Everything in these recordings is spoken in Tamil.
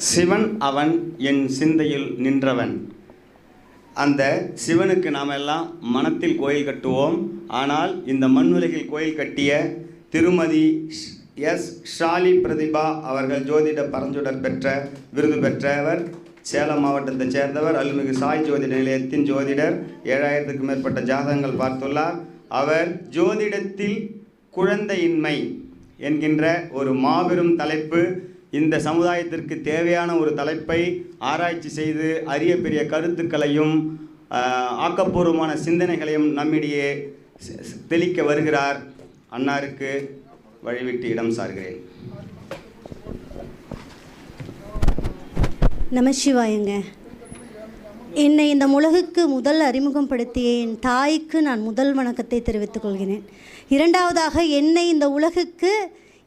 சிவன் அவன் என் சிந்தையில் நின்றவன். அந்த சிவனுக்கு நாம் எல்லாம் மனத்தில் கோயில் கட்டுவோம். ஆனால் இந்த மண்ணுலகில் கோயில் கட்டிய திருமதி ஷ்- எஸ் ஷாலி பிரதிபா அவர்கள் ஜோதிட பரஞ்சுடர் பெற்ற விருது பெற்றவர் சேலம் மாவட்டத்தைச் சேர்ந்தவர் அருள்மிகு சாய் ஜோதிட நிலையத்தின் ஜோதிடர் ஏழாயிரத்துக்கும் மேற்பட்ட ஜாதகங்கள் பார்த்துள்ளார். அவர் ஜோதிடத்தில் குழந்தையின்மை என்கின்ற ஒரு மாபெரும் தலைப்பு இந்த சமுதாயத்திற்கு தேவையான ஒரு தலைப்பை ஆராய்ச்சி செய்து அரிய பெரிய கருத்துக்களையும் ஆக்கப்பூர்வமான சிந்தனைகளையும் நம்மிடையே தெளிக்க வருகிறார். அன்னாருக்கு வழிவிட்டு இடம் சார்கிறேன். நமசிவாயங்க என்னை இந்த உலகுக்கு முதல் அறிமுகப்படுத்திய என் தாய்க்கு நான் முதல் வணக்கத்தை தெரிவித்துக் கொள்கிறேன். இரண்டாவதாக என்னை இந்த உலகுக்கு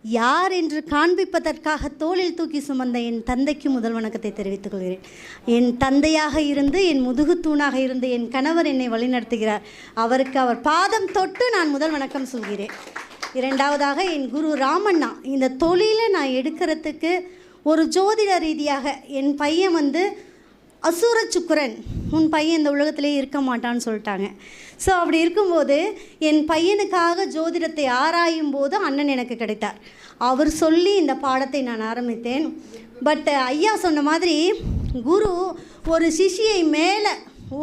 யார் என்று காண்பிப்பதற்காக தோளில் தூக்கி சுமந்த என் தந்தைக்கு முதல் வணக்கத்தை தெரிவித்துக் கொள்கிறேன். என் தந்தையாக இருந்து என் முதுகுத்தூணாக இருந்து என் கணவர் என்னை வழிநடத்துகிறார். அவருக்கு அவர் பாதம் தொட்டு நான் முதல் வணக்கம் சொல்கிறேன். இரண்டாவதாக என் குரு ராமண்ணா இந்த தொழிலை நான் எடுக்கிறதுக்கு ஒரு ஜோதிட ரீதியாக என் பையன் வந்து அசுர சுக்கிரன் உன் பையன் இந்த உலகத்திலே இருக்க மாட்டான்னு சொல்லிட்டாங்க. ஸோ அப்படி இருக்கும்போது என் பையனுக்காக ஜோதிடத்தை ஆராயும் போது அண்ணன் எனக்கு கிடைத்தார். அவர் சொல்லி இந்த பாடத்தை நான் ஆரம்பித்தேன். பட் ஐயா சொன்ன மாதிரி குரு ஒரு சிஷியை மேலே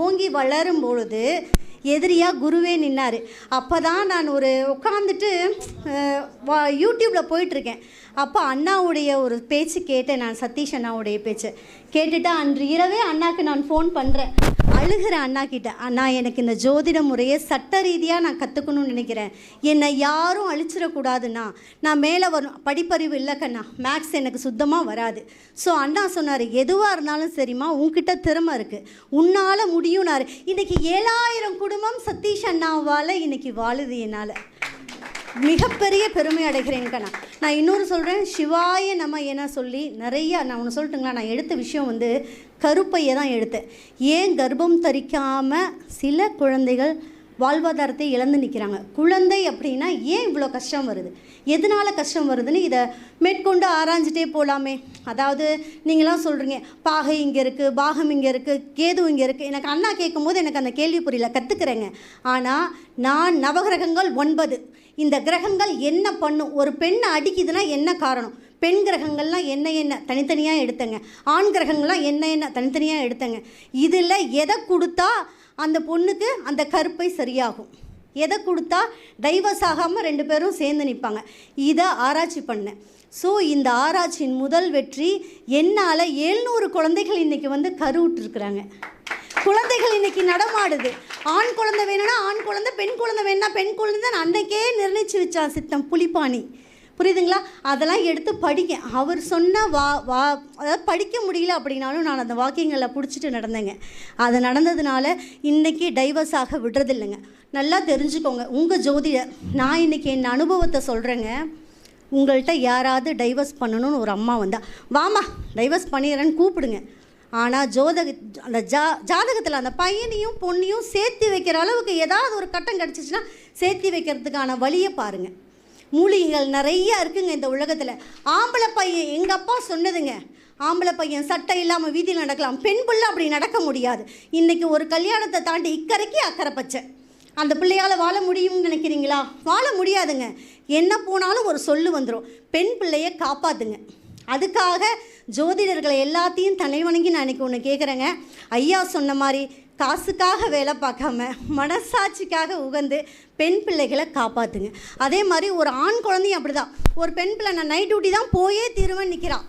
ஓங்கி வளரும் பொழுது எதிரியாக குருவே நின்னார். அப்போ தான் நான் ஒரு உட்காந்துட்டு யூடியூப்பில் போயிட்டுருக்கேன். அப்போ அண்ணாவுடைய ஒரு பேச்சு கேட்டேன் நான் சதீஷ் அண்ணாவுடைய பேச்சு. கேட்டுட்டு அன்று இரவே அண்ணாக்கு நான் ஃபோன் பண்ணுறேன் அழுகிற அண்ணா கிட்ட அண்ணா எனக்கு இந்த ஜோதிட முறையை சட்ட ரீதியாக நான் கற்றுக்கணும்னு நினைக்கிறேன். என்னை யாரும் அழிச்சிடக்கூடாதுண்ணா. நான் மேலே வரும் படிப்பறிவு இல்லைக்கண்ணா. மேக்ஸ் எனக்கு சுத்தமாக வராது. ஸோ அண்ணா சொன்னார் எதுவாக இருந்தாலும் சரிம்மா உன்கிட்ட திறமை இருக்குது உன்னால் முடியும்னாரு. இன்றைக்கி ஏழாயிரம் குடும்பம் சதீஷ் அண்ணாவால் இன்றைக்கி வாழுது என்னால். மிகப்பெரிய பெருமை அடைகிறேன் கண்ணா. நான் இன்னொரு சொல்கிறேன் சிவாய நம்ம என சொல்லி நிறைய நான் ஒன்று சொல்லட்டுங்களா? நான் எடுத்த விஷயம் வந்து கருப்பையை தான் எடுத்தேன். ஏன் கர்ப்பம் தரிக்காமல் சில குழந்தைகள் வாழ்வாதாரத்தை இழந்து நிற்கிறாங்க குழந்தை அப்படின்னா ஏன் இவ்வளோ கஷ்டம் வருது? எதனால் கஷ்டம் வருதுன்னு இதை மேற்கொண்டு ஆராய்ஞ்சிட்டே போகலாமே அதாவது நீங்களாம் சொல்கிறீங்க பாகை இங்கே இருக்குது பாகம் இங்கே இருக்குது கேது இங்கே இருக்குது எனக்கு அண்ணா கேட்கும் போது எனக்கு அந்த கேள்வி புரியல கற்றுக்கிறேங்க ஆனால் நான் நவகிரகங்கள் ஒன்பது. இந்த கிரகங்கள் என்ன பண்ணும்? ஒரு பெண்ணை அடிக்குதுன்னா என்ன காரணம்? பெண் கிரகங்கள்லாம் என்ன என்ன? தனித்தனியாக எடுத்தங்க. ஆண் கிரகங்கள்லாம் என்ன என்ன? தனித்தனியாக எடுத்தங்க. இதில் எதை கொடுத்தா அந்த பொண்ணுக்கு அந்த கருப்பை சரியாகும். எதை கொடுத்தா? டைவர்ஸ் ஆகாமல் ரெண்டு பேரும் சேர்ந்து நிற்பாங்க. இதை ஆராய்ச்சி பண்ணேன். ஸோ இந்த ஆராய்ச்சியின் முதல் வெற்றி என்னால் எழுநூறு குழந்தைகள் இன்றைக்கி வந்து கருவுட்ருக்குறாங்க குழந்தைகள் இன்னைக்கு நடமாடுது. ஆண் குழந்தை வேணும்னா ஆண் குழந்தை பெண் குழந்தை வேணும்னா பெண் குழந்தை நான் அன்னைக்கே நிர்ணயிச்சு வச்சான் சித்தம் புலிப்பாணி. புரியுதுங்களா? அதெல்லாம் எடுத்து படிக்க அவர் சொன்ன வா வா அதாவது படிக்க முடியல அப்படின்னாலும் நான் அந்த வாக்கியங்களில் பிடிச்சிட்டு நடந்தேங்க. அது நடந்ததுனால இன்றைக்கி டைவர்ஸ் ஆக விடுறதில்லைங்க. நல்லா தெரிஞ்சுக்கோங்க. உங்கள் ஜோதிடர் நான் இன்னைக்கு என் அனுபவத்தை சொல்கிறேங்க உங்கள்கிட்ட யாராவது டைவர்ஸ் பண்ணணும்னு ஒரு அம்மா வந்தா வாமா டைவர்ஸ் பண்ணிடுறேன்னு கூப்பிடுங்க. ஆனால் ஜோதக அந்த ஜா ஜாதகத்தில் அந்த பையனையும் பொண்ணையும் சேர்த்து வைக்கிற அளவுக்கு ஏதாவது ஒரு கட்டம் கிடச்சிச்சின்னா சேர்த்து வைக்கிறதுக்கான வழியை பாருங்கள் மூலிகைகள் நிறையா இருக்குங்க இந்த உலகத்தில். ஆம்பளை பையன் எங்கள் அப்பா சொன்னதுங்க. ஆம்பளை பையன் சட்டை இல்லாமல் வீதியில் நடக்கலாம். பெண் பிள்ளை அப்படி நடக்க முடியாது. இன்றைக்கி ஒரு கல்யாணத்தை தாண்டி இக்கரைக்கு அக்கறை பச்சை. அந்த பிள்ளையால் வாழ முடியும்னு நினைக்கிறீங்களா? வாழ முடியாதுங்க. என்ன போனாலும் ஒரு சொல்லு வந்துடும் பெண் பிள்ளையை காப்பாற்றுங்க அதுக்காக ஜோதிடர்களை எல்லாத்தையும் தலைவணங்கி நான் இன்றைக்கி ஒன்று கேட்குறேங்க ஐயா சொன்ன மாதிரி காசுக்காக வேலை பார்க்காம மனசாட்சிக்காக உகந்து பெண் பிள்ளைகளை காப்பாற்றுங்க அதே மாதிரி ஒரு ஆண் குழந்தையும் அப்படிதான். ஒரு பெண் பிள்ளை நான் நைட் டியூட்டி தான் போயே தீருவேன் நிற்கிறான்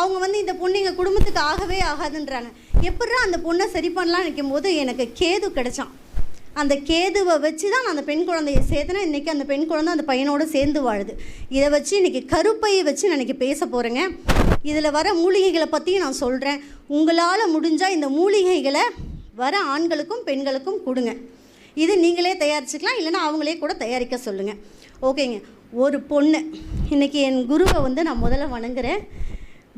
அவங்க வந்து இந்த பொண்ணு எங்கள் குடும்பத்துக்கு ஆகவே ஆகாதுன்றாங்க. எப்படா அந்த பொண்ணை சரி பண்ணலாம் நினைக்கும் போது எனக்கு கேது கிடைச்சான். அந்த கேதுவை வச்சு தான் நான் அந்த பெண் குழந்தைய சேர்த்துனா இன்றைக்கி அந்த பெண் குழந்தை அந்த பையனோடு சேர்ந்து வாழுது. இதை வச்சு இன்றைக்கி கருப்பையை வச்சு நான் இன்றைக்கி பேச போகிறேங்க இதில் வர மூலிகைகளை பற்றியும் நான் சொல்கிறேன் உங்களால் முடிஞ்சால் இந்த மூலிகைகளை வர ஆண்களுக்கும் பெண்களுக்கும் கொடுங்க. இது நீங்களே தயாரிச்சுக்கலாம் இல்லைன்னா அவங்களே கூட தயாரிக்க சொல்லுங்கள் ஓகேங்க. ஒரு பொண்ணு. இன்றைக்கி என் குருவை வந்து நான் முதல்ல வணங்குறேன்.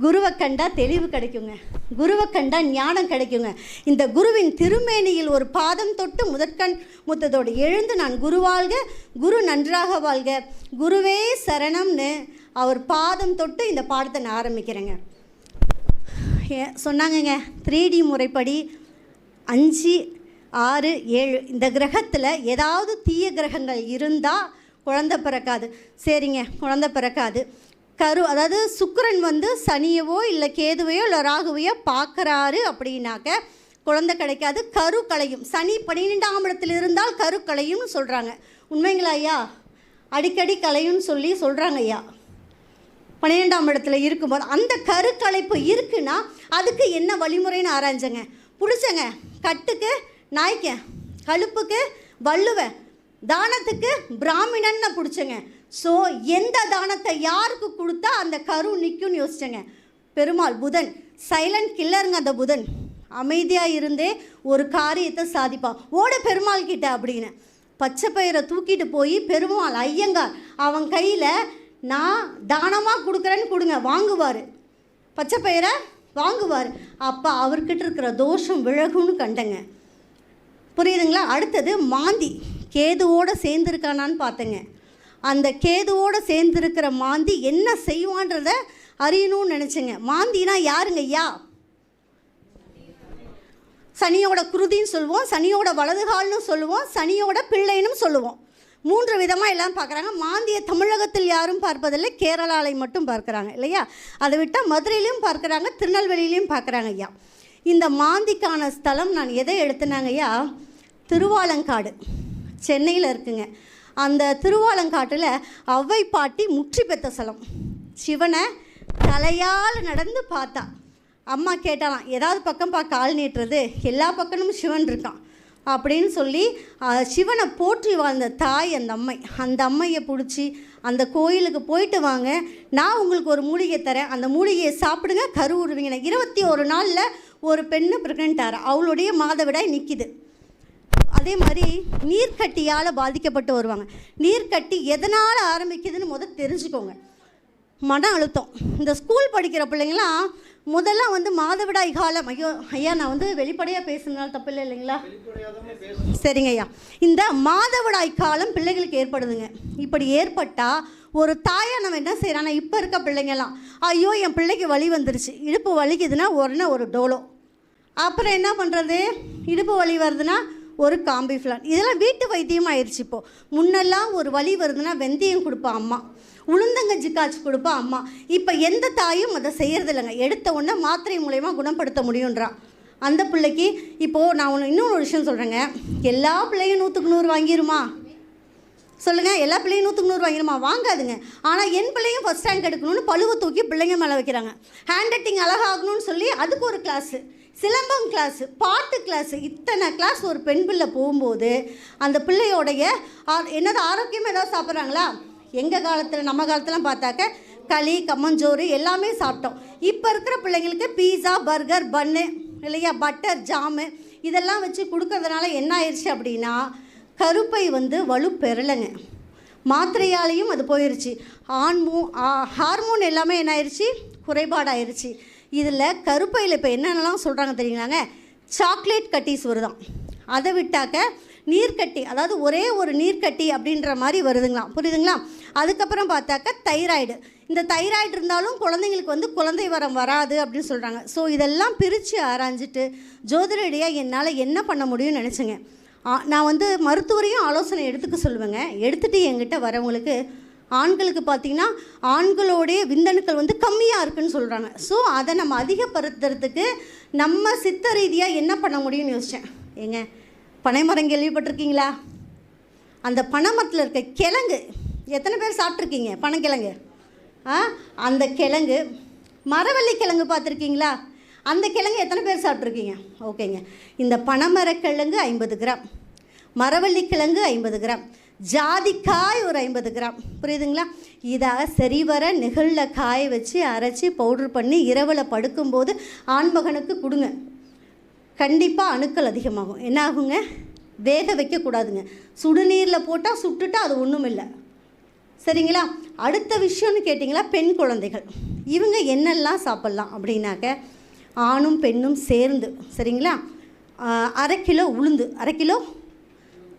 குருவை கண்டா தெளிவு கிடைக்குங்க. குருவை கண்டா ஞானம் கிடைக்குங்க. இந்த குருவின் திருமேனியில் ஒரு பாதம் தொட்டு முதற்கண் முத்தத்தோடு எழுந்து நான் குரு வாழ்க குரு நன்றாக வாழ்க. குருவே சரணம்னு அவர் பாதம் தொட்டு இந்த பாடத்தை நான் ஆரம்பிக்கிறேங்க. ஏ- சொன்னாங்கங்க த்ரீ டி முறைப்படி அஞ்சு ஆறு ஏழு இந்த கிரகத்தில் ஏதாவது தீய கிரகங்கள் இருந்தால் குழந்த பிறக்காது. சரிங்க குழந்த பிறக்காது. கரு அதாவது சுக்கரன் வந்து சனியவோ இல்லை கேதுவையோ இல்லை ராகுவையோ பார்க்குறாரு அப்படின்னாக்க குழந்தை கிடைக்காது கரு கலையும் சனி பன்னிரெண்டாம் இடத்தில் இருந்தால் கரு கலையும்னு சொல்கிறாங்க உண்மைங்களா ஐயா? அடிக்கடி கலையும்னு சொல்லி சொல்கிறாங்க ஐயா. பன்னிரெண்டாம் இடத்துல இருக்கும்போது அந்த கருக்கலைப்பு இருக்குன்னா அதுக்கு என்ன வழிமுறைன்னு ஆராய்ஞ்சங்க. பிடிச்சங்க. கட்டுக்கு நாய்க்க கழுப்புக்கு வள்ளுவ தானத்துக்கு பிராமணன்னு பிடிச்சங்க. ஸோ எந்த தானத்தை யாருக்கு கொடுத்தா அந்த கரு நிற்கும்னு யோசிச்சேங்க. பெருமாள் புதன் சைலண்ட் கில்லருங்க அந்த புதன். அமைதியாக இருந்தே ஒரு காரியத்தை சாதிப்பான். ஓட பெருமாள் கிட்ட அப்படின்னு. பச்சை பயிரை தூக்கிட்டு போய் பெருமாள் ஐயங்கார் அவன் கையில் நான் தானமாக கொடுக்குறேன்னு கொடுங்க வாங்குவார். பச்சை பயிரை வாங்குவார். அப்போ அவர்கிட்ட இருக்கிற தோஷம் விலகும்னு கண்டங்க. புரியுதுங்களா? அடுத்தது மாந்தி. கேதுவோடு சேர்ந்துருக்கானான்னு பார்த்தேங்க. அந்த கேதுவோடு சேர்ந்துருக்கிற மாந்தி என்ன செய்வான்றத அறியணும்னு நினச்சேங்க. மாந்தினா யாருங்க? ஐயா சனியோட குருதின்னு சொல்லுவோம். சனியோட வலதுகால்னு சொல்லுவோம். சனியோட பிள்ளைன்னு சொல்லுவோம். மூன்று விதமாக எல்லாம் பார்க்குறாங்க. மாந்திய தமிழகத்தில் யாரும் பார்ப்பதில்லை கேரளாவில் மட்டும் பார்க்குறாங்க இல்லையா? அதை விட்டால் மதுரையிலையும் பார்க்குறாங்க திருநெல்வேலியிலையும் பார்க்குறாங்க ஐயா. இந்த மாந்திக்கான ஸ்தலம் நான் எதை எடுத்துனாங்க ஐயா? திருவாலங்காடு சென்னையில் இருக்குங்க. அந்த திருவாலங்காட்டில் ஔவை பாட்டி முற்றி பெற்ற ஸ்தலம். சிவனை தலையால் நடந்து பார்த்தா. அம்மா கேட்டாலாம் ஏதாவது பக்கம் பா கால் நீட்டுறது. எல்லா பக்கமும் சிவன் இருக்கான். அப்படின்னு சொல்லி சிவனை போற்றி வாழ்ந்த தாய் அந்த அம்மை. அந்த அம்மையை பிடிச்சி அந்த கோயிலுக்கு போயிட்டு வாங்க. நான் உங்களுக்கு ஒரு மூலிகை தரேன். அந்த மூலிகையை சாப்பிடுங்க கரு உருவீங்க. இருபத்தி ஒரு நாளில் ஒரு பெண்ணு ப்ரெக்னென்ட் அவளுடைய மாதவிடாய் நிற்கிது அதே மாதிரி நீர்க்கட்டியால் பாதிக்கப்பட்டு வருவாங்க. நீர்க்கட்டி எதனால் ஆரம்பிக்குதுன்னு முதல் தெரிஞ்சுக்கோங்க. மன அழுத்தம். இந்த ஸ்கூல் படிக்கிற பிள்ளைங்களாம் முதல்ல வந்து மாதவிடாய் காலம். ஐயோ ஐயா நான் வந்து வெளிப்படையாக பேசுனால தப்பு இல்லை இல்லைங்களா? சரிங்க ஐயா. இந்த மாதவிடாய் காலம் பிள்ளைகளுக்கு ஏற்படுதுங்க. இப்படி ஏற்பட்டால் ஒரு தாயா நம்ம என்ன செய்கிறானா இப்போ இருக்க பிள்ளைங்கெல்லாம் ஐயோ என் பிள்ளைக்கு வலி வந்துருச்சு. இடுப்பு வலிக்குதுன்னா உடனே ஒரு டோலோ. அப்புறம் என்ன பண்ணுறது இடுப்பு வலி வருதுன்னா ஒரு காம்பி ஃபிளான் இதெல்லாம் வீட்டு வைத்தியம் ஆயிடுச்சு இப்போது முன்னெல்லாம் ஒரு வலி வருதுன்னா வெந்தயம் கொடுப்பா அம்மா. உளுந்தங்கஞ்சி காய்ச்சி கொடுப்பா அம்மா. இப்போ எந்த தாயும் அதை செய்யறதில்லைங்க. எடுத்த உடனே மாத்திரை மூலயமா குணப்படுத்த முடியுன்றான். அந்த பிள்ளைக்கு இப்போது நான் ஒன்று இன்னொரு விஷயம் சொல்கிறேங்க எல்லா பிள்ளையும் நூற்றுக்கு நூறு வாங்கிருமா? சொல்லுங்கள் எல்லா பிள்ளையும் நூற்றுக்கு நூறு வாங்கிடுமா வாங்காதுங்க. ஆனால் என் பிள்ளையும் ஃபஸ்ட் ரேங்க் எடுக்கணும்னு பழுவை தூக்கி பிள்ளைங்க மேலே வைக்கிறாங்க. ஹேண்ட் ரைட்டிங் அழகாகணும்னு சொல்லி அதுக்கு ஒரு கிளாஸு சிலம்பம் கிளாஸு பாட்டு கிளாஸு இத்தனை கிளாஸ் ஒரு பெண் பிள்ளை போகும்போது அந்த பிள்ளையோடைய என்னது ஆரோக்கியமாக ஏதாவது சாப்பிட்றாங்களா? எங்கள் காலத்தில் நம்ம காலத்துலாம் பார்த்தாக்க களி கம்மஞ்சோறு எல்லாமே சாப்பிட்டோம். இப்போ இருக்கிற பிள்ளைங்களுக்கு பீஸா பர்கர் பன்னு இல்லையா? பட்டர் ஜாமு இதெல்லாம் வச்சு கொடுக்கறதுனால என்ன ஆயிடுச்சு அப்படின்னா கருப்பை வந்து வலு பெறலைங்க மாத்திரையாலையும் அது போயிடுச்சு ஆன்மோ ஹார்மோன் எல்லாமே என்ன ஆயிடுச்சு குறைபாடாயிருச்சு. இதில் கருப்பையில் இப்போ என்னென்னலாம் சொல்கிறாங்க தெரியுங்களாங்க? சாக்லேட் கட்டிஸ் வருதாம். அதை விட்டாக்க நீர்க்கட்டி அதாவது ஒரே ஒரு நீர்க்கட்டி அப்படின்ற மாதிரி வருதுங்களாம். புரியுதுங்களா? அதுக்கப்புறம் பார்த்தாக்க தைராய்டு. இந்த தைராய்டு இருந்தாலும் குழந்தைங்களுக்கு வந்து குழந்தை வரம் வராது அப்படின்னு சொல்கிறாங்க ஸோ இதெல்லாம் பிரித்து ஆராய்ஞ்சிட்டு ஜோதிடடியாக என்னால் என்ன பண்ண முடியும்னு நினச்சேங்க. நான் வந்து மருத்துவரையும் ஆலோசனை எடுத்துக்க சொல்லுவேங்க. எடுத்துகிட்டு என்கிட்ட வரவங்களுக்கு ஆண்களுக்கு பார்த்தீங்கன்னா ஆண்களோடைய விந்தணுக்கள் வந்து கம்மியாக இருக்குன்னு சொல்கிறாங்க ஸோ அதை நம்ம அதிகப்படுத்துறதுக்கு நம்ம சித்த ரீதியாக என்ன பண்ண முடியும்னு யோசித்தேன் ஏங்க பனைமரம் கேள்விப்பட்டிருக்கீங்களா? அந்த பனைமரத்தில் இருக்க கிழங்கு. எத்தனை பேர் சாப்பிட்ருக்கீங்க பனங்கிழங்கு. ஆ? அந்த கிழங்கு. மரவள்ளி கிழங்கு பார்த்துருக்கீங்களா? அந்த கிழங்கு எத்தனை பேர் சாப்பிட்ருக்கீங்க ஓகேங்க. இந்த பனைமரக்கிழங்கு ஐம்பது கிராம். மரவள்ளி கிழங்கு ஐம்பது கிராம். ஜாதிக்காய் ஒரு ஐம்பது கிராம். புரியுதுங்களா? இதாக சரிவர நெகிழில் காய வச்சு அரைச்சி பவுடர் பண்ணி இரவில் படுக்கும்போது ஆண்மகனுக்கு கொடுங்க. கண்டிப்பாக அணுக்கள் அதிகமாகும். என்ன ஆகுங்க? வேக வைக்கக்கூடாதுங்க. சுடுநீரில் போட்டால் சுட்டுட்டா அது ஒன்றும் இல்லை சரிங்களா? அடுத்த விஷயம்னு கேட்டிங்களா பெண் குழந்தைகள். இவங்க என்னெல்லாம் சாப்பிட்லாம் அப்படின்னாக்க ஆணும் பெண்ணும் சேர்ந்து சரிங்களா? அரை கிலோ உளுந்து அரை கிலோ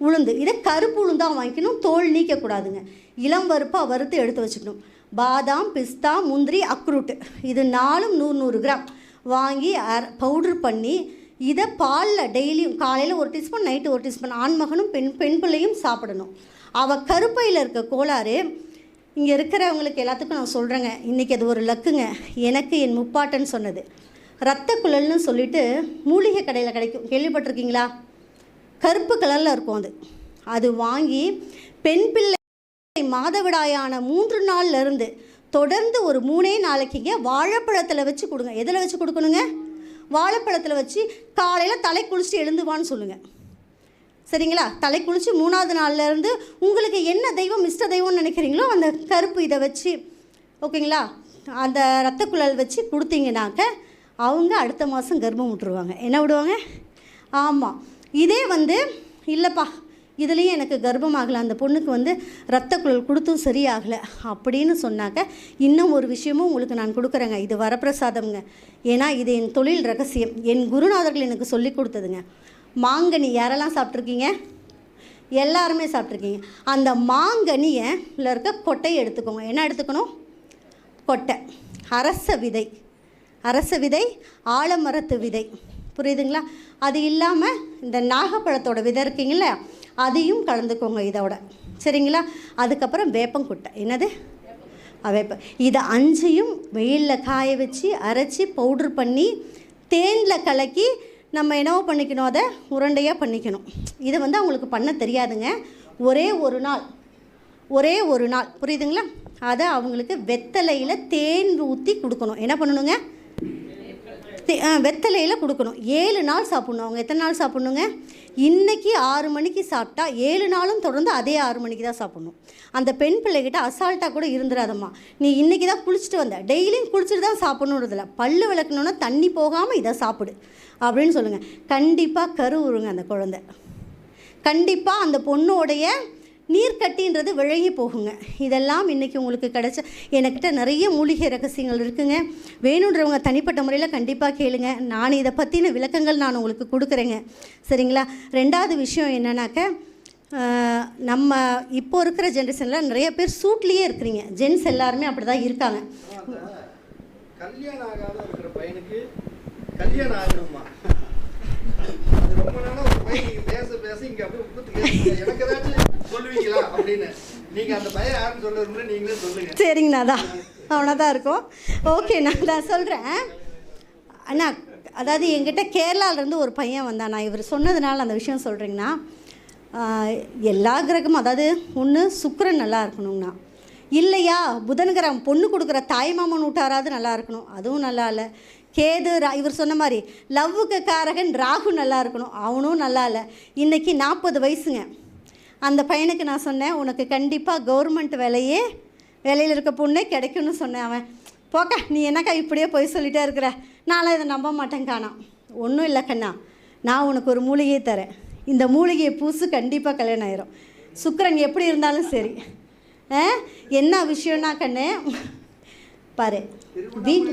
உளுந்து. இதை கருப்பு உளுந்தாக வாங்கிக்கணும் தோல் நீக்கக்கூடாதுங்க. இளம் வறுப்பாக வறுத்து எடுத்து வச்சுக்கணும். பாதாம் பிஸ்தா முந்திரி அக்ரூட்டு. இது நாலும் நூறு நூறு கிராம். வாங்கி அர பவுட்ரு பண்ணி இதை பாலில் டெய்லியும் காலையில் ஒரு டீஸ்பூன் நைட்டு ஒரு டீஸ்பூன். ஆண்மகனும் பெண் பெண் பிள்ளையும் சாப்பிடணும். அவள் கருப்பையில் இருக்க கோளாறு இங்கே இருக்கிறவங்களுக்கு எல்லாத்துக்கும் நான் சொல்கிறேங்க இன்றைக்கி அது ஒரு லக்குங்க. எனக்கு என் முப்பாட்டன்னு சொன்னது. ரத்த குழல்னு சொல்லிட்டு மூலிகை கடையில் கிடைக்கும். கேள்விப்பட்டிருக்கீங்களா? கருப்பு கலரில் இருக்கும் அது. அது வாங்கி பெண் பிள்ளை மாதவிடாயான மூன்று நாள்ல இருந்து தொடர்ந்து ஒரு மூணே நாளைக்குங்க வாழைப்பழத்தில் வச்சு கொடுங்க. எதில் வச்சு கொடுக்கணுங்க? வாழைப்பழத்தில் வச்சு காலையில் தலை குளிச்சுட்டு எழுந்துவான்னு சொல்லுங்கள் சரிங்களா? தலை குளித்து மூணாவது நாள்லேருந்து உங்களுக்கு என்ன தெய்வம் இஷ்ட தெய்வம்னு நினைக்கிறீங்களோ அந்த கருப்பு இதை வச்சு ஓகேங்களா? அந்த ரத்த குழல் வச்சு கொடுத்தீங்கனாக்க அவங்க அடுத்த மாதம் கர்ப்பம் விட்டுருவாங்க. என்ன விடுவாங்க? ஆமாம் இதே வந்து இல்லைப்பா இதுலேயும் எனக்கு கர்ப்பமாகலை அந்த பொண்ணுக்கு வந்து ரத்த குழல் கொடுத்தும் சரியாகலை அப்படின்னு சொன்னாக்க இன்னும் ஒரு விஷயமும் உங்களுக்கு நான் கொடுக்குறேங்க. இது வரப்பிரசாதம்ங்க. ஏன்னா இது என் தொழில் ரகசியம். என் குருநாதர்கள் எனக்கு சொல்லி கொடுத்ததுங்க. மாங்கனி யாரெல்லாம் சாப்பிட்ருக்கீங்க எல்லாருமே சாப்பிட்ருக்கீங்க அந்த மாங்கனியில் இருக்க கொட்டையை எடுத்துக்கோங்க. என்ன எடுத்துக்கணும்? கொட்டை. அரச விதை. அரச விதை ஆலமரத்து விதை. புரியுதுங்களா? அது இல்லாமல் இந்த நாகப்பழத்தோட விதை இருக்கீங்களா அதையும் கலந்துக்கோங்க இதோட. சரிங்களா? அதுக்கப்புறம் வேப்பங்குட்டை. என்னது? வேப்ப. இதை அஞ்சையும் வெயிலில் காய வச்சு அரைச்சி பவுட்ரு பண்ணி தேனில் கலக்கி நம்ம என்னவோ பண்ணிக்கணும் அதை உருண்டையாக பண்ணிக்கணும். இதை வந்து அவங்களுக்கு பண்ண தெரியாதுங்க. ஒரே ஒரு நாள் ஒரே ஒரு நாள் புரியுதுங்களா? அதை அவங்களுக்கு வெத்தலையில் தேன் ஊற்றி கொடுக்கணும். என்ன பண்ணணுங்க? தே- வெத்தலையில் கொடுக்கணும். ஏழு நாள் சாப்பிட்ணும். அவங்க எத்தனை நாள் சாப்பிட்ணுங்க? இன்றைக்கி ஆறு மணிக்கு சாப்பிட்டா ஏழு நாளும் தொடர்ந்து அதே ஆறு மணிக்கு தான் சாப்பிட்ணும். அந்த பெண் பிள்ளைகிட்ட அசால்ட்டாக கூட இருந்துடாதம்மா. நீ இன்றைக்கி தான் குளிச்சுட்டு வந்த. டெய்லியும் குளிச்சுட்டு தான் சாப்பிட்ணுன்றதில்ல பல் விளக்கணுன்னா தண்ணி போகாமல் இதை சாப்பிடு. அப்படின்னு சொல்லுங்கள் கண்டிப்பாக கரு உருங்க அந்த குழந்தை. கண்டிப்பாக அந்த பொண்ணோடைய நீர்க்கட்டின்றது விலகி போகுங்க. இதெல்லாம் இன்றைக்கி உங்களுக்கு கிடச்ச என்கிட்ட நிறைய மூலிகை ரகசியங்கள் இருக்குங்க. வேணுன்றவங்க தனிப்பட்ட முறையில் கண்டிப்பாக கேளுங்க. நான் இதை பற்றின விளக்கங்கள் நான் உங்களுக்கு கொடுக்குறேங்க. சரிங்களா? ரெண்டாவது விஷயம் என்னன்னாக்க நம்ம இப்போ இருக்கிற ஜென்ரேஷனில் நிறைய பேர் சூட்லேயே இருக்கிறீங்க. ஜென்ஸ் எல்லாருமே அப்படி தான் இருக்காங்க கல்யாணம் ஆகாத இருக்கிற பையனுக்கு கல்யாணம் ஆகணுமா? அது ரொம்ப நாளா ஒரு பையன் பேச பேச இங்க அப்படியே உட்கார்ந்து எனக்கு ஏதாச்சும் சொல்லுவீங்களா அப்படின்னு? நீங்க அந்த பையன் யாருன்னு சொல்லுறதுன்னு நீங்களே சொல்லுங்க. சரிங்கண்ணா தான் அவனாக தான் இருக்கும். ஓகே நான் தான் சொல்கிறேன் அண்ணா அதாவது என்கிட்ட கேரளாவிலேருந்து ஒரு பையன் வந்தான். நான் இவர் சொன்னதுனால அந்த விஷயம் சொல்கிறீங்கன்னா எல்லா கிரகமும் அதாவது ஒன்று சுக்கரன் நல்லா இருக்கணுங்கண்ணா. இல்லையா புதன்கிரகம் பொண்ணு கொடுக்குற தாய்மாமன் விட்டாராவது நல்லா இருக்கணும். அதுவும் நல்லா இல்லை. கேது ரா- இவர் சொன்ன மாதிரி லவ்வுக்கு காரகன் ராகு நல்லா இருக்கணும். அவனும் நல்லா இல்லை. இன்றைக்கி நாற்பது வயசுங்க. அந்த பையனுக்கு நான் சொன்னேன் உனக்கு கண்டிப்பாக கவர்மெண்ட் வேலையே வேலையில் இருக்க பொண்ணே கிடைக்கும்னு சொன்னேன் அவன். போக்கா நீ என்னக்கா இப்படியே போய் சொல்லிட்டே இருக்கிற? நான்லாம் இதை நம்ப மாட்டேன் காணா. ஒன்றும் இல்லை கண்ணா. நான் உனக்கு ஒரு மூலிகையை தரேன். இந்த மூலிகையை பூசு கண்டிப்பாக கல்யாணம் ஆயிரும். சுக்கரன் எப்படி இருந்தாலும் சரி. என்ன விஷயம்னா கண்ணு பாரு. வீட்டு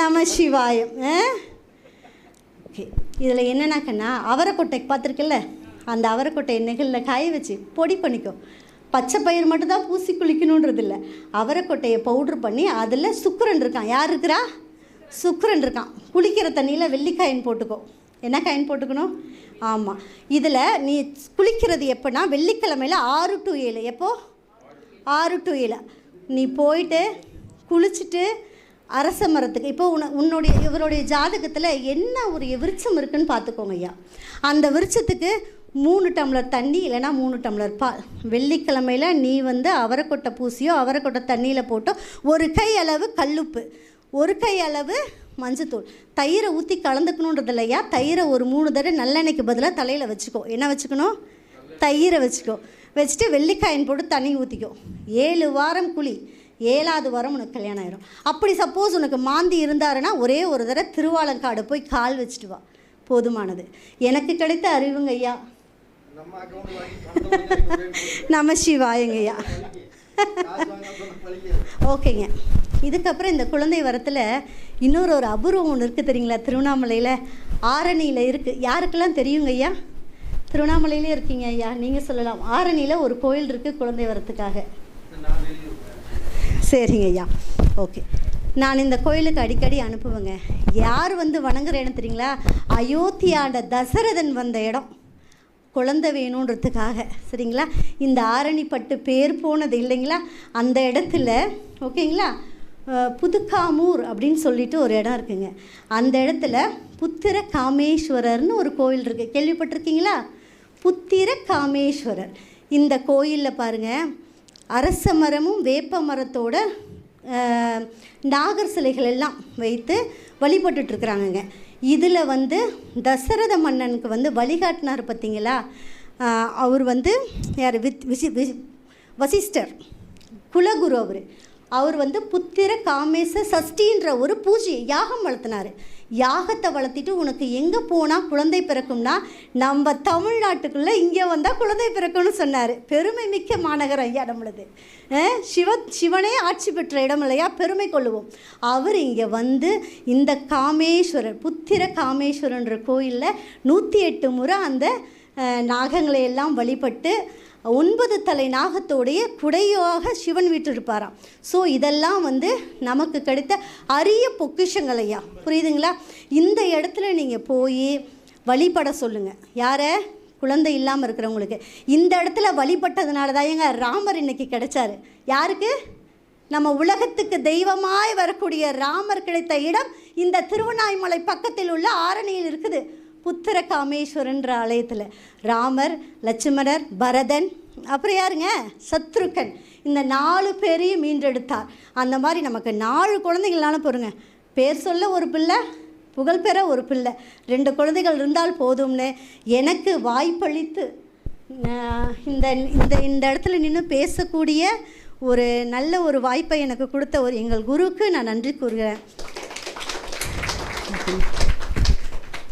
நம சிவாயம் ஓகே. இதில் என்னன்னா கண்ணா அவரைக்கொட்டை பார்த்துருக்கல அந்த அவரைக்கொட்டையை நெகிழில் காய வச்சு பொடி பண்ணிக்கோ. பச்சை பயிர் மட்டும் தான் பூசி குளிக்கணுன்றது இல்லை அவரைக்கொட்டையை பவுட்ரு பண்ணி அதில் சுக்கிரன் இருக்கான். யார் இருக்கிறா? சுக்கிரன் இருக்கான். குளிக்கிற தண்ணியில் வெள்ளிக்காயின் போட்டுக்கோ. என்ன காயின் போட்டுக்கணும்? ஆமாம் இதில் நீ குளிக்கிறது எப்போனா வெள்ளிக்கிழமையில் ஆறு டு ஏழு. எப்போ? ஆறு டு ஏழு. நீ போயிட்டு குளிச்சுட்டு அரச மரத்துக்கு இப்போ உன உன்னுடைய இவருடைய ஜாதகத்தில் என்ன ஒரு விருட்சம் இருக்குன்னு பார்த்துக்கோங்க ஐயா. அந்த விருட்சத்துக்கு மூணு டம்ளர் தண்ணி இல்லைன்னா மூணு டம்ளர் பால். வெள்ளிக்கிழமையில் நீ வந்து அவரைக்கொட்டை பூசியோ அவரைக்கொட்டை தண்ணியில் போட்டோ ஒரு கை அளவு கல்லுப்பு ஒரு கை அளவு மஞ்சத்தூள். தயிரை ஊற்றி கலந்துக்கணுன்றது இல்லையா? தயிரை ஒரு மூணு தடவை நல்லெண்ணெய்க்கு பதிலாக தலையில் வச்சுக்கோ. என்ன வச்சுக்கணும்? தயிரை வச்சுக்கோ. வச்சுட்டு வெள்ளிக்காயின் போட்டு தண்ணி ஊற்றிக்கும் ஏழு வாரம் குழி. ஏழாவது வாரம் உனக்கு கல்யாணம் ஆயிரும். அப்படி சப்போஸ் உனக்கு மாந்தி இருந்தாருன்னா ஒரே ஒரு தடவை திருவாலங்காடு போய் கால் வச்சுட்டு வா. போதுமானது. எனக்கு கிடைத்த அறிவுங்க ஐயா. நம்ம நம ஐயா. ஓகேங்க. இதுக்கப்புறம் இந்த குழந்தை வரத்தில் இன்னொரு ஒரு அபூர்வம் ஒன்று இருக்குது தெரியுங்களா? திருவண்ணாமலையில் ஆரணியில் இருக்குது யாருக்கெல்லாம் தெரியுங்க ஐயா? திருவண்ணாமலையிலே இருக்கீங்க ஐயா. நீங்கள் சொல்லலாம். ஆரணியில் ஒரு கோயில் இருக்குது குழந்தை வரத்துக்காக. சரிங்க ஐயா. ஓகே. நான் இந்த கோயிலுக்கு அடிக்கடி அனுப்புவேங்க. யார் வந்து வணங்குறேன்னு தெரியுங்களா? அயோத்தியாண்ட தசரதன் வந்த இடம். குழந்தை வேணுன்றதுக்காக. சரிங்களா? இந்த ஆரணிப்பட்டு பேர் போனது இல்லைங்களா? அந்த இடத்துல ஓகேங்களா? புதுக்காமூர் அப்படின்னு சொல்லிட்டு ஒரு இடம் இருக்குங்க. அந்த இடத்துல புத்திர காமேஸ்வரர்னு ஒரு கோயில் இருக்குது கேள்விப்பட்டிருக்கீங்களா? புத்திர காமேஸ்வரர். இந்த கோயிலில் பாருங்கள் அரச மரமும் வேப்ப மரத்தோட நாகர் சிலைகள் எல்லாம் வைத்து வழிபட்டுட்ருக்குறாங்கங்க இதில் வந்து தசரத மன்னனுக்கு வந்து வழிகாட்டினார் பார்த்தீங்களா அவர் வந்து யார்? வித் விசி விசி வசிஷ்டர் குலகுரு அவர். அவர் வந்து புத்திர காமேச சஷ்டின்ற ஒரு பூஜை யாகம் வளர்த்தினார் யாகத்தை வளர்த்திட்டு உனக்கு எங்கே போனால் குழந்தை பிறக்கும்னா நம்ம தமிழ்நாட்டுக்குள்ளே இங்கே வந்தால் குழந்தை பிறக்கும்னு சொன்னார். பெருமை மிக்க மாநகரம் ஐயா நம்மளது. சிவ சிவனே ஆட்சி பெற்ற இடம் இல்லையா? பெருமை கொள்ளுவோம். அவர் இங்கே வந்து இந்த காமேஸ்வரர் புத்திர காமேஸ்வரன்ற கோயிலில் நூற்றி எட்டு முறை அந்த நாகங்களை எல்லாம் வழிபட்டு ஒன்பது தலை நாகத்தோடைய குடையாக சிவன் வீட்டிருப்பாராம் ஸோ இதெல்லாம் வந்து நமக்கு கிடைத்த அரிய பொக்கிஷங்கள் ஐயா. புரியுதுங்களா? இந்த இடத்துல நீங்கள் போய் வழிபட சொல்லுங்கள் யாரை? குழந்தை இல்லாமல் இருக்கிறவங்களுக்கு. இந்த இடத்துல வழிபட்டதுனால தான் ஏங்க ராமர் இன்னைக்கு கிடைச்சாரு. யாருக்கு? நம்ம உலகத்துக்கு தெய்வமாய் வரக்கூடிய ராமர் கிடைத்த இடம் இந்த திருவண்ணாமலை பக்கத்தில் உள்ள ஆரணியில் இருக்குது. புத்திர காமேஸ்வரன்ற ஆலயத்தில். ராமர் லட்சுமணர் பரதன் அப்புறம் யாருங்க? சத்ருக்கன். இந்த நாலு பேரையும் மீண்டெடுத்தார். அந்த மாதிரி நமக்கு நாலு குழந்தைங்களான பொறுங்க. பேர் சொல்ல ஒரு பிள்ளை புகழ்பெற ஒரு பிள்ளை. ரெண்டு குழந்தைகள் இருந்தால் போதும்னு எனக்கு வாய்ப்பளித்து இந்த இந்த இந்த இடத்துல நின்று பேசக்கூடிய ஒரு நல்ல ஒரு வாய்ப்பை எனக்கு கொடுத்த ஒரு எங்கள் குருவுக்கு நான் நன்றி கூறுகிறேன்.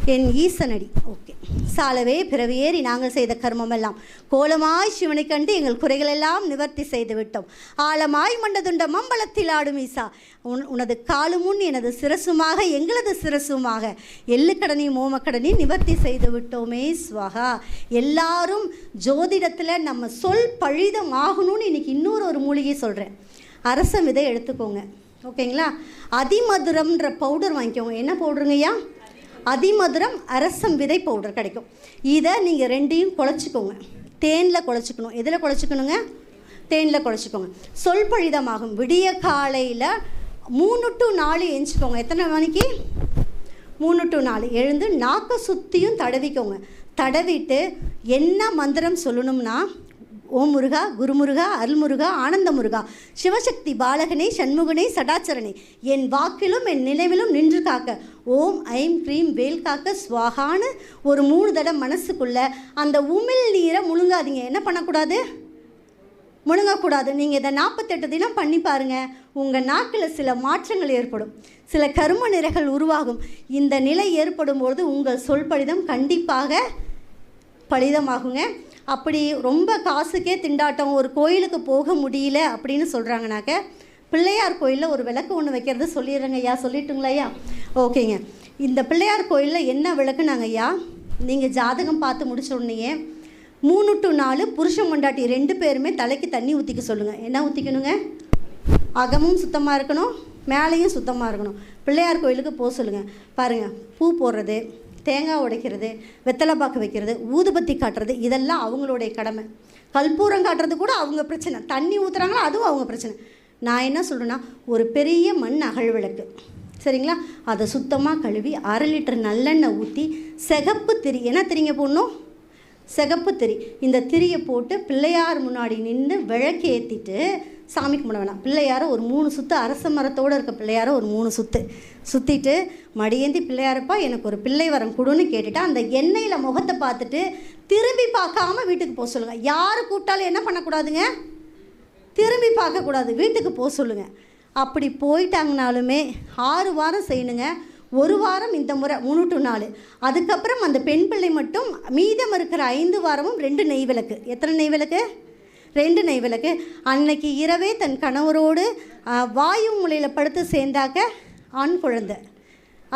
என் ஈசனடி. ஓகே. சாலவே பிறவியேறி நாங்கள் செய்த கர்மமெல்லாம். கோலமாய் சிவனை கண்டு எங்கள் குறைகளெல்லாம் நிவர்த்தி செய்து விட்டோம். ஆழமாய் மண்டதுண்ட மம்பளத்தில் ஆடும் ஈசா. உன் உனது காலுமுன் எனது சிரசுமாக எங்களது சிரசுமாக. எள்ளுக்கடனையும் ஓமக்கடனையும் நிவர்த்தி செய்து விட்டோமே ஸ்வகா எல்லாரும் ஜோதிடத்தில் நம்ம சொல் பழிதம் ஆகணும்னு இன்னைக்கு இன்னொரு ஒரு மூலிகை சொல்கிறேன் அரச விதை எடுத்துக்கோங்க. ஓகேங்களா? அதிமதுரம்ன்ற பவுடர் வாங்கிக்கோங்க. என்ன பவுடருங்கய்யா? அதிமதுரம் அரசம் விதை பவுடர் கிடைக்கும். இதை நீங்கள் ரெண்டையும் குழச்சிக்கோங்க. தேனில் குழச்சிக்கணும். எதில் குழச்சிக்கணுங்க? தேனில் குழச்சிக்கோங்க. சொல்பழிதமாகும் விடிய காலையில் மூணு டு நாலு எஞ்சிக்கோங்க. எத்தனை மணிக்கு? மூணு டு நாலு. எழுந்து நாக்கை சுற்றியும் தடவிக்கோங்க. தடவிட்டு என்ன மந்திரம் சொல்லணும்னா ஓம் முருகா குருமுருகா அருள்முருகா ஆனந்த முருகா சிவசக்தி பாலகனே சண்முகனே சடாச்சரனே என் வாக்கிலும் என் நினைவிலும் நின்று காக்க. ஓம் ஐம் க்ரீம் வேல் காக்க ஸ்வாகான்னு ஒரு மூணு தடவை மனசுக்குள்ள. அந்த உமிழ் நீரை முழுங்காதீங்க. என்ன பண்ணக்கூடாது? முழுங்கக்கூடாது. நீங்கள் இதை நாற்பத்தெட்டு தினம் பண்ணி பாருங்கள் உங்கள் நாக்கில் சில மாற்றங்கள் ஏற்படும். சில கரும நிறைகள் உருவாகும். இந்த நிலை ஏற்படும் பொழுது உங்கள் சொல் படிதம் கண்டிப்பாக பலிதமாகுங்க. அப்படி ரொம்ப காசுக்கே திண்டாட்டம் ஒரு கோயிலுக்கு போக முடியல அப்படின்னு சொல்கிறாங்கனாக்க பிள்ளையார் கோயிலில் ஒரு விளக்கு ஒன்று வைக்கிறது சொல்லிடுறேங்க ஐயா. சொல்லிட்டுங்களா ஐயா? ஓகேங்க. இந்த பிள்ளையார் கோயிலில் என்ன விளக்குனாங்க ஐயா? நீங்கள் ஜாதகம் பார்த்து முடிச்ச உடனேயே மூணு டு நாலு புருஷன் கொண்டாட்டி ரெண்டு பேருமே தலைக்கு தண்ணி ஊற்றிக்க சொல்லுங்கள் என்ன ஊற்றிக்கணுங்க அகமும் சுத்தமாக இருக்கணும் மேலேயும் சுத்தமாக இருக்கணும். பிள்ளையார் கோயிலுக்கு போக சொல்லுங்கள் பாருங்கள் பூ போடுறது தேங்காய் உடைக்கிறது வெத்தலை பாக்கு வைக்கிறது ஊதுபத்தி காட்டுறது இதெல்லாம் அவங்களுடைய கடமை. கல்பூரம் காட்டுறது கூட அவங்க பிரச்சனை. தண்ணி ஊற்றுறாங்களோ அதுவும் அவங்க பிரச்சனை. நான் என்ன சொல்கிறேன்னா ஒரு பெரிய மண் அகல் விளக்கு. சரிங்களா? அதை சுத்தமாக கழுவி அரை லிட்டர் நல்லெண்ணெய் ஊற்றி சிகப்பு திரி என்ன திரிங்க போடணும்? சிகப்பு திரி. இந்த திரியை போட்டு பிள்ளையார் முன்னாடி நின்று விளக்கு ஏற்றிட்டு சாமி கும்பிட வேணாம். பிள்ளையார ஒரு மூணு சுற்று அரச மரத்தோடு இருக்க பிள்ளையார ஒரு மூணு சுற்று சுற்றிட்டு மடியேந்தி பிள்ளையாரப்பா எனக்கு ஒரு பிள்ளை வரம் கொடுன்னு கேட்டுட்டு அந்த எண்ணெயில் முகத்தை பார்த்துட்டு திரும்பி பார்க்காம வீட்டுக்கு போக சொல்லுங்கள் யார் கூப்பிட்டாலும் என்ன பண்ணக்கூடாதுங்க? திரும்பி பார்க்கக்கூடாது. வீட்டுக்கு போக சொல்லுங்கள் அப்படி போயிட்டாங்கனாலுமே ஆறு வாரம் செய்யணுங்க. ஒரு வாரம் இந்த முறை மூணு டு நாலு. அதுக்கப்புறம் அந்த பெண் பிள்ளை மட்டும் மீதம் இருக்கிற ஐந்து வாரமும் ரெண்டு நெய் விளக்கு. எத்தனை நெய் விளக்கு? ரெண்டு நெய்விளக்கு. அன்னைக்கு இரவே தன் கணவரோடு வாயு மொழியில் படுத்து சேர்ந்தாக்க ஆண் குழந்தை.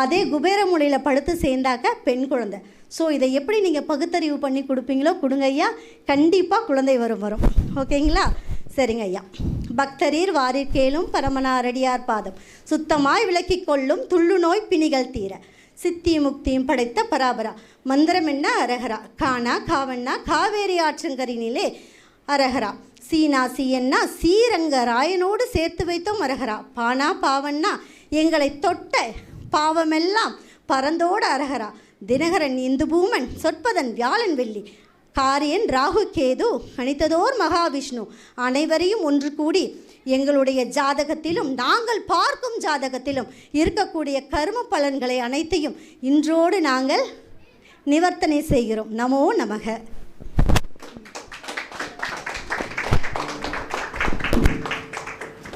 அதே குபேர மொழியில் படுத்து சேர்ந்தாக்க பெண் குழந்தை. ஸோ இதை எப்படி நீங்கள் பகுத்தறிவு பண்ணி கொடுப்பீங்களோ கொடுங்க ஐயா. கண்டிப்பாக குழந்தை வரும் வரும். ஓகேங்களா? சரிங்க ஐயா. பக்தரீர் வாரீர் கேளும் பரமனாரடியார் பாதம். சுத்தமாய் விளக்கி கொள்ளும் துள்ளு நோய் பிணிகள் தீர. சித்தியும் முக்தியும் படைத்த பராபரா. மந்திரம் என்ன? அரகரா காணா காவண்ணா காவேரி ஆற்றங்கரினிலே அரகரா சீனா சீயன்னா சீரங்க ராயனோடு சேர்த்து வைத்தோம் அரகரா பானா பாவன்னா எங்களை தொட்ட பாவமெல்லாம் பரந்தோட அரகரா தினகரன் இந்து பூமன் சொற்பதன் வியாழன் வெள்ளி. காரியன் ராகு கேது கணித்ததோர் மகாவிஷ்ணு. அனைவரையும் ஒன்று கூடி எங்களுடைய ஜாதகத்திலும் நாங்கள் பார்க்கும் ஜாதகத்திலும் இருக்கக்கூடிய கர்ம பலன்களை அனைத்தையும் இன்றோடு நாங்கள் நிவர்த்தனை செய்கிறோம். நமோ நமக.